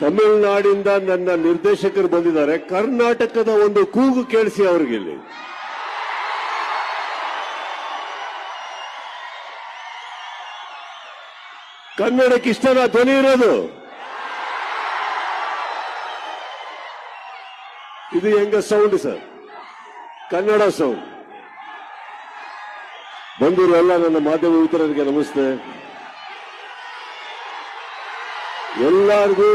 ತಮಿಳುನಾಡಿಂದ ನನ್ನ ನಿರ್ದೇಶಕರು ಬಂದಿದ್ದಾರೆ. ಕರ್ನಾಟಕದ ಒಂದು ಕೂಗು ಕೇಳಿಸಿ ಅವ್ರಿಗೆ ಇಲ್ಲಿ. ಕನ್ನಡಕ್ಕೆ ಇಷ್ಟನ ಧ್ವನಿ ಇರೋದು? ಇದು ಹೆಂಗ ಸೌಂಡ್ ಸರ್ ಕನ್ನಡ ಸೌಂಡ್ ಬಂದಿರೋ ಎಲ್ಲ ನನ್ನ ಮಾಧ್ಯಮ ಮಿತ್ರರಿಗೆ ನಮಸ್ತೆ. ಎಲ್ಲರಿಗೂ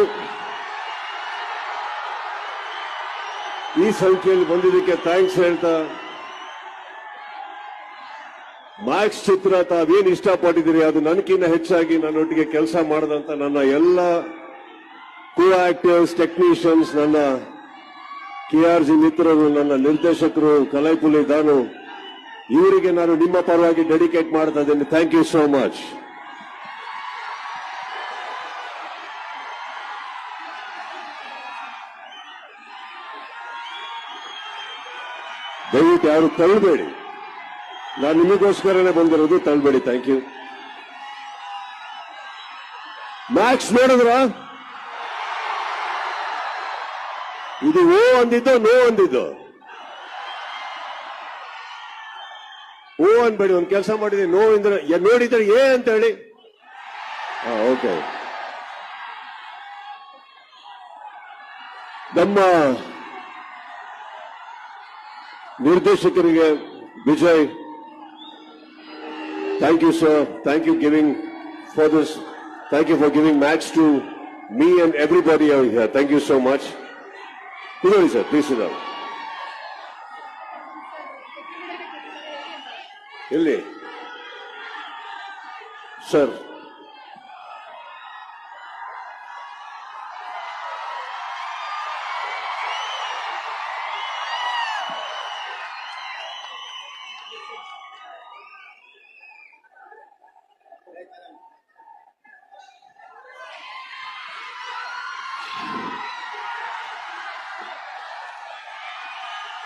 ಈ ಸಂಖ್ಯೆಯಲ್ಲಿ ಬಂದಿದ್ದಕ್ಕೆ ಥ್ಯಾಂಕ್ಸ್ ಹೇಳ್ತಾ ಮ್ಯಾಕ್ಸ್ ಚಿತ್ರ ತಾವೇನು ಇಷ್ಟಪಟ್ಟಿದ್ದೀರಿ? ಅದು ನನಗಿನ್ನ ಹೆಚ್ಚಾಗಿ ನನ್ನೊಟ್ಟಿಗೆ ಕೆಲಸ ಮಾಡದಂತ ನನ್ನ ಎಲ್ಲ ಕೋ ಆಕ್ಟರ್ಸ್ ಟೆಕ್ನಿಷಿಯನ್ಸ್ ನನ್ನ ಕೆ ಆರ್ ಜಿ ಮಿತ್ರರು, ನನ್ನ ನಿರ್ದೇಶಕರು ಕಲೈಪುಲಿ ದಾನು, ಇವರಿಗೆ ನಾನು ನಿಮ್ಮ ಪರವಾಗಿ ಡೆಡಿಕೇಟ್ ಮಾಡ್ತಾ ಇದ್ದೀನಿ. ಥ್ಯಾಂಕ್ ಯು ಸೋ ಮಚ್ ದಯವಿಟ್ಟು ಯಾರು ತಳ್ಳಬೇಡಿ. ನಾನು ನಿಮಗೋಸ್ಕರನೇ ಬಂದಿರೋದು ತಳ್ಳಬೇಡಿ ಥ್ಯಾಂಕ್ ಯು ಮ್ಯಾಕ್ಸ್ ನೋಡಿದ್ರ? ಇದು ಓ ಅಂದಿದ್ದು, ನೋ ಅಂದಿದ್ದು? ಓ ಅನ್ಬೇಡಿ, ಒಂದು ಕೆಲಸ ಮಾಡಿದೆ, ನೋ ಅಂದ್ರೆ ಯ- ನೋಡಿದ್ರೆ ಏ ಅಂತ ಹೇಳಿ. ಓಕೆ ನಮ್ಮ ನಿರ್ದೇಶಕರಿಗೆ Vijay. Thank you sir thank you giving for this thank you for giving match to me and everybody here thank you so much ಕುದೋಳಿ sir please ಇದಾವೆ ಎಲ್ಲಿ ಸರ್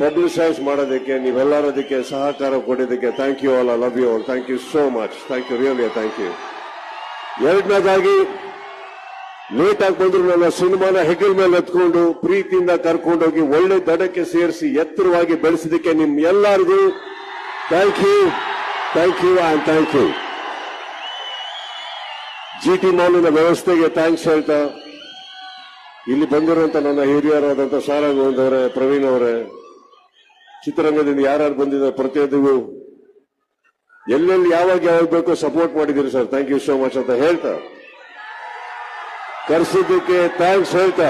ಪಬ್ಲಿಸೈಸ್ ಮಾಡೋದಕ್ಕೆ ನೀವೆಲ್ಲರೂ ಅದಕ್ಕೆ ಸಹಕಾರ ಕೊಟ್ಟಿದ್ದಕ್ಕೆ thank you all I love you all thank you so much thank you really thank you ಎರಡನೇದಾಗಿ late ಆಗಿ ಬಂದ್ರು ನನ್ನ ಸಿನಿಮಾನ ಹೆಗಲ್ ಮೇಲೆ ಎತ್ಕೊಂಡು, ಪ್ರೀತಿಯಿಂದ ಕರ್ಕೊಂಡೋಗಿ ಒಳ್ಳೆ ದಡಕ್ಕೆ ಸೇರಿಸಿ ಎತ್ತರವಾಗಿ ಬೆಳೆಸಿದಕ್ಕೆ ನಿಮ್ ಎಲ್ಲರಿಗೂ thank you thank you and thank you G T ಮಾಲಿನ ವ್ಯವಸ್ಥೆಗೆ ಥ್ಯಾಂಕ್ಸ್ ಹೇಳ್ತಾ, ಇಲ್ಲಿ ಬಂದಿರುವಂತ ನನ್ನ ಹಿರಿಯರಾದಂಥ ಸಾರಂಗ್ ಅವರೇ ಪ್ರವೀಣ್ ಅವರೇ ಚಿತ್ರರಂಗದಿಂದ ಯಾರ್ಯಾರು ಬಂದಿದ್ದಾರೆ ಪ್ರತಿಯೊಂದಿಗೂ. ಎಲ್ಲೆಲ್ಲಿ ಯಾವಾಗ ಯಾವಾಗ ಬೇಕೋ ಸಪೋರ್ಟ್ ಮಾಡಿದ್ದೀರಿ sir thank you so much ಅಂತ ಹೇಳ್ತಾ. ಕರೆಸಿದ್ದಕ್ಕೆ ಥ್ಯಾಂಕ್ಸ್ ಹೇಳ್ತಾ.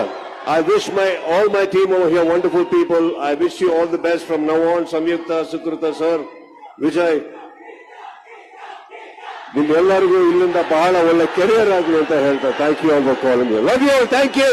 I wish my all my team here wonderful people I wish you all the best from now on Samyukta Sukrita sir Vijay ನಿಮ್ಮೆಲ್ಲರಿಗೂ ಇಲ್ಲಿಂದ ಬಹಳ ಒಳ್ಳೆ ಕೆರಿಯರ್ ಆಗಲಿ ಅಂತ ಹೇಳ್ತಾ. Thank you all for calling love you thank you